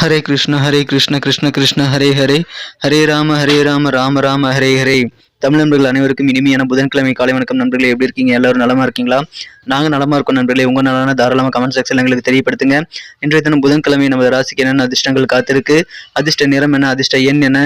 ஹரே கிருஷ்ண ஹரே கிருஷ்ண கிருஷ்ண கிருஷ்ண ஹரே ஹரே. ஹரே ராம ஹரே ராம ராம ராம ஹரே ஹரே. தமிழ் நண்பர்கள் அனைவருக்கும் இனிமையான புதன்கிழமை காலை வணக்கம் நண்பர்களே. எப்படி இருக்கீங்க? எல்லாரும் நலமா இருக்கீங்களா? நாங்கள் நலமா இருக்கோம் நண்பர்களே. உங்க நலன தாராளமாக கமெண்ட் செக்ஷன் எங்களுக்கு தெரியப்படுத்துங்க. இன்றைய தினம் புதன்கிழமை நமது ராசிக்கு என்னென்ன அதிர்ஷ்டங்கள் காத்திருக்கு? அதிர்ஷ்ட நிறம் என்ன? அதிர்ஷ்ட எண் என்ன?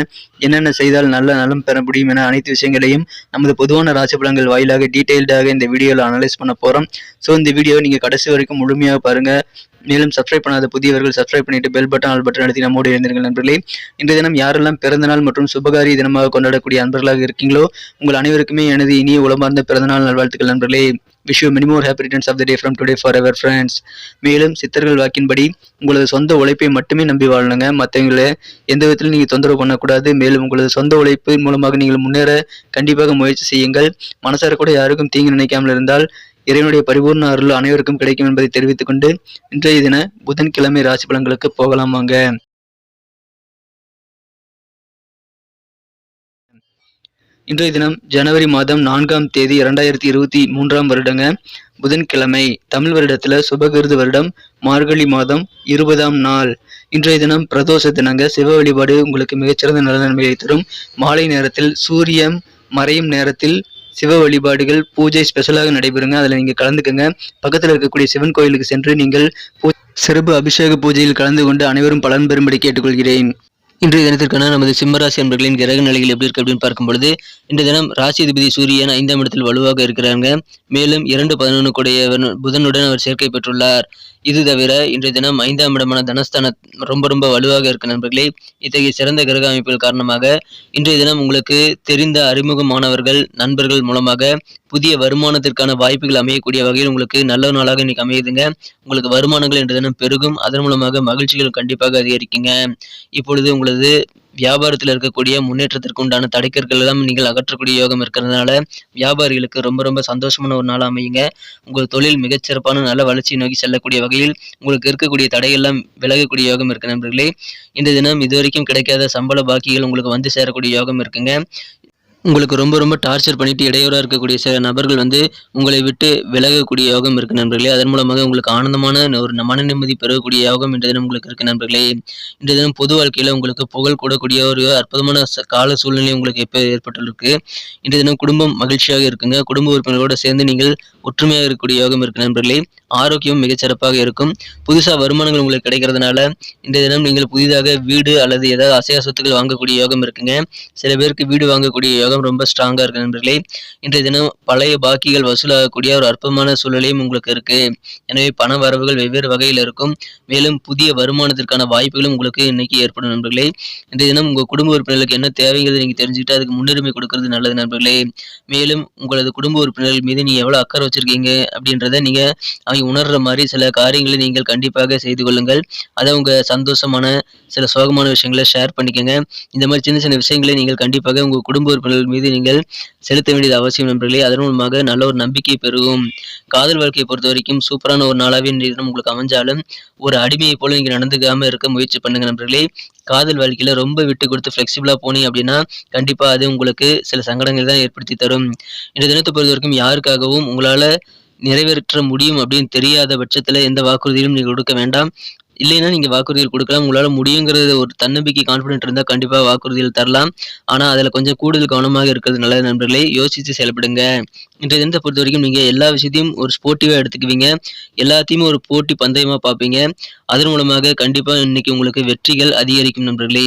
என்னென்ன செய்தால் நல்ல நலம் பெற முடியும் என அனைத்து விஷயங்களையும் நமது பொதுவான ராசி பலங்கள் வாயிலாக டீட்டெயில்டாக இந்த வீடியோவில் அனலைஸ் பண்ண போகிறோம் ஸோ இந்த வீடியோவை நீங்கள் கடைசி வரைக்கும் முழுமையாக பாருங்கள் மேலும் சப்ஸ்கிரைப் பண்ணாத புதியவர்கள் சப்ஸ்கிரைப் பண்ணிட்டு பெல் பட்டன் ஆல் பட்டன் அழுத்தி நம்மோடு இருந்திருங்கள் நண்பர்களே. இன்றைய தினம் யாரெல்லாம் பிறந்தநாள் மற்றும் சுபகாரிய தினமாக கொண்டாடக்கூடிய அன்பர்களாக இருக்கீங்களோ உங்கள் அனைவருக்குமே எனது இனிய உளமார்ந்த பிறந்தநாள் நல்வாழ்த்துக்கள் நண்பர்களே. Wish you many more happy returns of the day from today forever friends மேலும் சித்தர்கள் வாக்கின்படி உங்களது சொந்த உழைப்பை மட்டுமே நம்பி வாழணுங்க மற்றவங்களை எந்த விதத்திலும் நீங்கள் தொந்தரவு பண்ணக்கூடாது. மேலும் உங்களது சொந்த உழைப்பு மூலமாக நீங்கள் முன்னேற கண்டிப்பாக முயற்சி செய்யுங்கள். மனசார கூட யாருக்கும் தீங்கு நினைக்காமல் இருந்தால் இறைவனுடைய பரிபூர்ண அருள் அனைவருக்கும் கிடைக்கும் என்பதை தெரிவித்துக் கொண்டு இன்றைய தின புதன்கிழமை ராசி பலன்களுக்கு போகலாம் வாங்க. இன்றைய தினம் ஜனவரி மாதம் நான்காம் தேதி இரண்டாயிரத்தி இருபத்தி மூன்றாம் வருடங்க. புதன்கிழமை தமிழ் வருடத்துல சுபகிருது வருடம் மார்கழி மாதம் இருபதாம் நாள். இன்றைய தினம் பிரதோஷ தினங்க. சிவ வழிபாடு உங்களுக்கு மிகச்சிறந்த நல்ல நன்மையை தரும். மாலை நேரத்தில் சூரியன் மறையும் நேரத்தில் சிவ வழிபாடுகள் பூஜை ஸ்பெஷலாக நடைபெறுங்க. அதில் நீங்கள் கலந்துக்கங்க. பக்கத்தில் இருக்கக்கூடிய சிவன் கோயிலுக்கு சென்று நீங்கள் பூ- சிறப்பு அபிஷேக பூஜையில் கலந்து கொண்டு அனைவரும் பலன் பெறும்படி கேட்டுக்கொள்கிறேன். இன்றைய தினத்திற்கான நமது சிம்மராசி அன்பர்களின் கிரக நிலைகள் எப்படி இருக்கு அப்படின்னு பார்க்கும் பொழுது இன்றைய தினம் ராசி அதிபதி சூரியன் ஐந்தாம் இடத்தில் வலுவாக இருக்கிறாங்க. மேலும் இரண்டு பதினொன்று கூடிய புதனுடன் அவர் சேர்க்கை பெற்றுள்ளார். இது தவிர இன்றைய தினம் ஐந்தாம் இடமான தனஸ்தான ரொம்ப ரொம்ப வலுவாக இருக்க நண்பர்களே இத்தகைய சிறந்த கிரக அமைப்புகள் காரணமாக இன்றைய தினம் உங்களுக்கு தெரிந்த அறிமுகமானவர்கள் நண்பர்கள் மூலமாக புதிய வருமானத்திற்கான வாய்ப்புகள் அமையக்கூடிய வகையில் உங்களுக்கு நல்ல நாளாக இன்னைக்கு அமையுதுங்க. உங்களுக்கு வருமானங்கள் இன்றைய தினம் பெருகும். அதன் மூலமாக மகிழ்ச்சிகள் கண்டிப்பாக அதிகரிக்குங்க. இப்பொழுது உங்களது வியாபாரத்தில் இருக்கக்கூடிய முன்னேற்றத்திற்கு உண்டான தடைக்கற்கள் எல்லாம் நீங்கள் அகற்றக்கூடிய யோகம் இருக்கிறதுனால வியாபாரிகளுக்கு ரொம்ப ரொம்ப சந்தோஷமான ஒரு நாள் அமையுங்க. உங்கள் தொழில் மிகச்சிறப்பான நல்ல வளர்ச்சியை நோக்கி செல்லக்கூடிய வகையில் உங்களுக்கு இருக்கக்கூடிய தடையெல்லாம் விலகக்கூடிய யோகம் இருக்கு நண்பர்களே. இந்த தினம் இதுவரைக்கும் கிடைக்காத சம்பள பாக்கிகள் உங்களுக்கு வந்து சேரக்கூடிய யோகம் இருக்குங்க. உங்களுக்கு ரொம்ப ரொம்ப டார்ச்சர் பண்ணிட்டு இடையூறாக இருக்கக்கூடிய சில நபர்கள் வந்து உங்களை விட்டு விலகக்கூடிய யோகம் இருக்கு நண்பர்களே. அதன் மூலமாக உங்களுக்கு ஆனந்தமான ஒரு மன நிம்மதி பெறக்கூடிய யோகம் இன்றைய தினம் உங்களுக்கு இருக்கு நண்பர்களே. இன்றைய தினம் பொது வாழ்க்கையில் உங்களுக்கு புகழ் கூடக்கூடிய ஒரு அற்புதமான ச- கால சூழ்நிலை உங்களுக்கு எப்போ ஏற்பட்டுள்ளது இன்றைய தினம் குடும்பம் மகிழ்ச்சியாக இருக்குங்க. குடும்ப உறுப்பினர்களோடு சேர்ந்து நீங்கள் ஒற்றுமையாக இருக்கக்கூடிய யோகம் இருக்கு நண்பர்களே. ஆரோக்கியம் மிகச்சிறப்பாக இருக்கும். புதுசாக வருமானங்கள் உங்களுக்கு கிடைக்கிறதுனால இந்த தினம் நீங்கள் புதிதாக வீடு அல்லது ஏதாவது அசையா சொத்துக்கள் வாங்கக்கூடிய யோகம் இருக்குங்க. சில பேருக்கு வீடு வாங்கக்கூடிய யோகம் ரொம்ப ஸ்ட்ராங்காக இருக்கு நண்பர்களே. இன்றைய தினம் பழைய பாக்கிகள் வசூலாகக்கூடிய ஒரு அற்பமான சூழ்நிலையும் உங்களுக்கு இருக்கு. எனவே பண வரவுகள் வெவ்வேறு வகையில் இருக்கும். மேலும் புதிய வருமானத்திற்கான வாய்ப்புகளும் உங்களுக்கு இன்னைக்கு ஏற்படும் நண்பர்களே. இன்றைய தினம் உங்கள் குடும்ப உறுப்பினர்களுக்கு என்ன தேவைங்கிறது நீங்கள் தெரிஞ்சுக்கிட்டு அதுக்கு முன்னுரிமை கொடுக்கறது நல்லது நண்பர்களே. மேலும் உங்களது குடும்ப உறுப்பினர்கள் மீது நீங்கள் எவ்வளோ அக்கறை வச்சிருக்கீங்க அப்படின்றத நீங்கள் அவங்க உணர்ற மாதிரி சில காரியங்களை நீங்கள் கண்டிப்பாக செய்து கொள்ளுங்கள். அதை உங்கள் சந்தோஷமான சில சோகமான விஷயங்களை ஷேர் பண்ணிக்கோங்க. இந்த மாதிரி சின்ன சின்ன விஷயங்களை நீங்கள் கண்டிப்பாக உங்கள் குடும்ப உறுப்பினர்கள் மீது நீங்கள் செலுத்த வேண்டியது அவசியம் நண்பர்களே. அதன் மூலமாக நல்ல ஒரு நம்பிக்கை பெருகும். காதல் வாழ்க்கையை பொறுத்த வரைக்கும் சூப்பரான ஒரு நாளாகவே இன்றைய தினம் உங்களுக்கு அமைஞ்சாலும் ஒரு அடிமையை போல நீங்கள் நடந்துக்காம இருக்க முயற்சி பண்ணுங்க நண்பர்களே. காதல் வாழ்க்கையில ரொம்ப விட்டு கொடுத்து ஃப்ளெக்சிபிளாக போனீங்க அப்படின்னா கண்டிப்பா அது உங்களுக்கு சில சங்கடங்கள் தான் ஏற்படுத்தி தரும். இந்த தினத்தை பொறுத்த வரைக்கும் யாருக்காகவும் உங்களால நிறைவேற்ற முடியும் அப்படின்னு தெரியாத பட்சத்தில் எந்த வாக்குறுதியும் நீங்கள் கொடுக்க வேண்டாம். இல்லைன்னா நீங்கள் வாக்குறுதிகள் கொடுக்கலாம். உங்களால் முடியுங்கிறது ஒரு தன்னம்பிக்கை கான்ஃபிடென்ட் இருந்தால் கண்டிப்பாக வாக்குறுதிகள் தரலாம். ஆனால் அதில் கொஞ்சம் கூடுதல் கவனமாக இருக்கிறது நல்லது நண்பர்களே. யோசித்து செயல்படுங்க. இன்றைய தினத்தை பொறுத்த வரைக்கும் நீங்கள் எல்லா விஷயத்தையும் ஒரு ஸ்போர்ட்டிவாக எடுத்துக்குவீங்க. எல்லாத்தையுமே ஒரு போட்டி பந்தயமாக பார்ப்பீங்க. அதன் மூலமாக கண்டிப்பாக இன்னைக்கு உங்களுக்கு வெற்றிகள் அதிகரிக்கும் நண்பர்களே.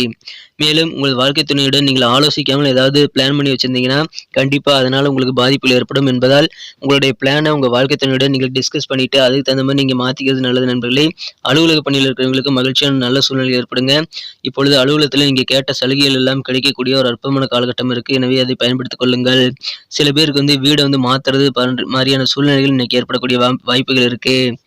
மேலும் உங்கள் வாழ்க்கை துணையுடன் நீங்கள் ஆலோசிக்காமல் ஏதாவது பிளான் பண்ணி வச்சிருந்தீங்கன்னா கண்டிப்பாக அதனால் உங்களுக்கு பாதிப்புகள் ஏற்படும் என்பதால் உங்களுடைய பிளானை உங்கள் வாழ்க்கை துணையுடன் நீங்கள் டிஸ்கஸ் பண்ணிட்டு அதுக்கு தகுந்த மாதிரி நீங்கள் மாற்றிக்கிறது நல்லது நண்பர்களே. அலுவலக பணியில் இருக்கிறவங்களுக்கு மகிழ்ச்சியான நல்ல சூழ்நிலை ஏற்படுங்க. இப்பொழுது அலுவலகத்தில் நீங்கள் கேட்ட சலுகைகள் எல்லாம் கிடைக்கக்கூடிய ஒரு அற்புதமான காலகட்டம் இருக்குது எனவே அதை பயன்படுத்திக் கொள்ளுங்கள். சில பேருக்கு வந்து வீடை வந்து மாற்றுறது மாதிரியான சூழ்நிலைகள் இன்னைக்கு ஏற்படக்கூடிய வா- வாய்ப்புகள் இருக்குது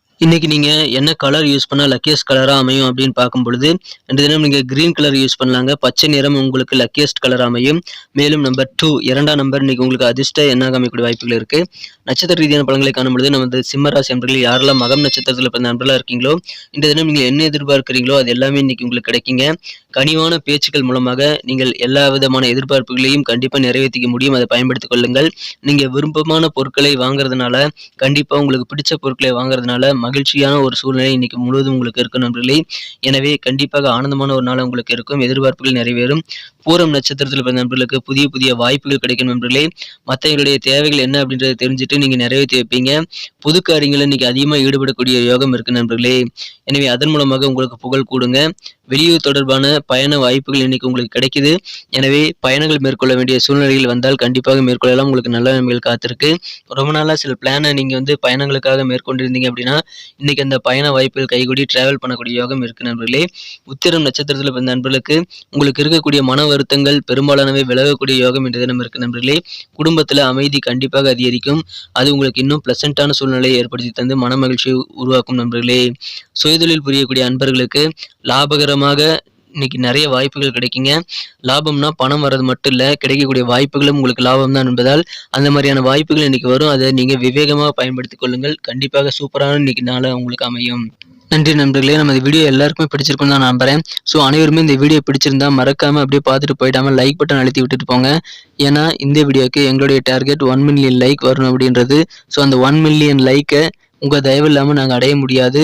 இன்னைக்கு நீங்கள் என்ன கலர் யூஸ் பண்ணால் லக்கியஸ்ட் கலராக அமையும் அப்படின்னு பார்க்கும் பொழுது ரெண்டு தினம் நீங்கள் க்ரீன் கலர் யூஸ் பண்ணலாங்க. பச்சை நிறம் உங்களுக்கு லக்கியஸ்ட் கலர் அமையும். மேலும் நம்பர் டூ இரண்டாம் நம்பர் இன்னைக்கு உங்களுக்கு அதிர்ஷ்ட எண்ணாக அமைக்கக்கூடிய வாய்ப்புகள் இருக்குது நட்சத்திர ரீதியான பழங்களை காணும் பொழுது நமது சிம்மராசி நண்பர்கள் யாரெல்லாம் மகம் நட்சத்திரத்தில் பிறந்த நண்பர்களாக இருக்கீங்களோ இந்த தினம் நீங்கள் என்ன எதிர்பார்க்குறீங்களோ அது எல்லாமே இன்னைக்கு உங்களுக்கு கிடைக்குங்க. கனிவான பேச்சுக்கள் மூலமாக நீங்கள் எல்லா விதமான எதிர்பார்ப்புகளையும் கண்டிப்பாக நிறைவேற்றிக்க முடியும். அதை பயன்படுத்திக் கொள்ளுங்கள். நீங்கள் விருப்பமான பொருட்களை வாங்குறதுனால கண்டிப்பாக உங்களுக்கு பிடிச்ச பொருட்களை வாங்குறதுனால மகிழ்ச்சியான ஒரு சூழ்நிலை இன்னைக்கு முழுவதும் உங்களுக்கு இருக்கும் நண்பர்களே. எனவே கண்டிப்பாக ஆனந்தமான ஒரு நாள் உங்களுக்கு இருக்கும். எதிர்பார்ப்புகள் நிறைவேறும். பூரம் நட்சத்திரத்தில் பிறந்த நண்பர்களுக்கு புதிய புதிய வாய்ப்புகள் கிடைக்கும் நண்பர்களே. மற்றவங்களுடைய தேவைகள் என்ன அப்படின்றத தெரிஞ்சுட்டு நீங்கள் நிறைவேற்றி வைப்பீங்க. புது காரியங்களில் இன்னைக்கு அதிகமாக ஈடுபடக்கூடிய யோகம் இருக்கு நண்பர்களே. எனவே அதன் மூலமாக உங்களுக்கு புகழ் கூடுங்க. வெளியூர் தொடர்பான பயண வாய்ப்புகள் இன்னைக்கு உங்களுக்கு கிடைக்குது. எனவே பயணங்கள் மேற்கொள்ள வேண்டிய சூழ்நிலைகள் வந்தால் கண்டிப்பாக மேற்கொள்ளலாம். உங்களுக்கு நல்ல நன்மைகள் காத்திருக்கு. ரொம்ப நாளாக சில பிளானை நீங்கள் வந்து பயணங்களுக்காக மேற்கொண்டிருந்தீங்க அப்படின்னா இன்னைக்கு அந்த பயண வாய்ப்புகள் கைகூடி டிராவல் பண்ணக்கூடிய யோகம் இருக்கு நண்பர்களே. உத்திரம் நட்சத்திரத்தில் பிறந்த நண்பர்களுக்கு உங்களுக்கு இருக்கக்கூடிய மன வருத்தங்கள் பெரும்பாலானவை விலகக்கூடிய யோகம் என்ற தினம் இருக்கு நண்பர்களே. குடும்பத்தில் அமைதி கண்டிப்பாக அதிகரிக்கும். அது உங்களுக்கு இன்னும் பிளசண்டான சூழ்நிலையை ஏற்படுத்தி தந்து மன மகிழ்ச்சியை உருவாக்கும் நண்பர்களே. சுயதொழில் புரியக்கூடிய அன்பர்களுக்கு லாபகரம் மூலமாக இன்னைக்கு நிறைய வாய்ப்புகள் கிடைக்குங்க. லாபம்னா பணம் வர்றது மட்டும் இல்லை கிடைக்கக்கூடிய வாய்ப்புகளும் உங்களுக்கு லாபம் தான் என்பதால் அந்த மாதிரியான வாய்ப்புகள் இன்னைக்கு வரும். அதை நீங்கள் விவேகமாக பயன்படுத்திக் கொள்ளுங்கள். கண்டிப்பாக சூப்பரான இன்னைக்கு நாளை உங்களுக்கு அமையும். நன்றி நண்பர்களே நம்ம இந்த வீடியோ எல்லாருக்குமே பிடிச்சிருக்கும்னு தான் நம்புறேன். ஸோ அனைவருமே இந்த வீடியோ பிடிச்சிருந்தா மறக்காம அப்படியே பார்த்துட்டு போயிடாம லைக் பட்டன் அழுத்தி விட்டுட்டு போங்க. ஏன்னா இந்த வீடியோக்கு எங்களுடைய டார்கெட் ஒன் மில்லியன் லைக் வரணும் அப்படின்றது. ஸோ அந்த ஒன் மில்லியன் லைக்கை உங்கள் தயவு இல்லாமல் நாங்கள் அடைய முடியாது.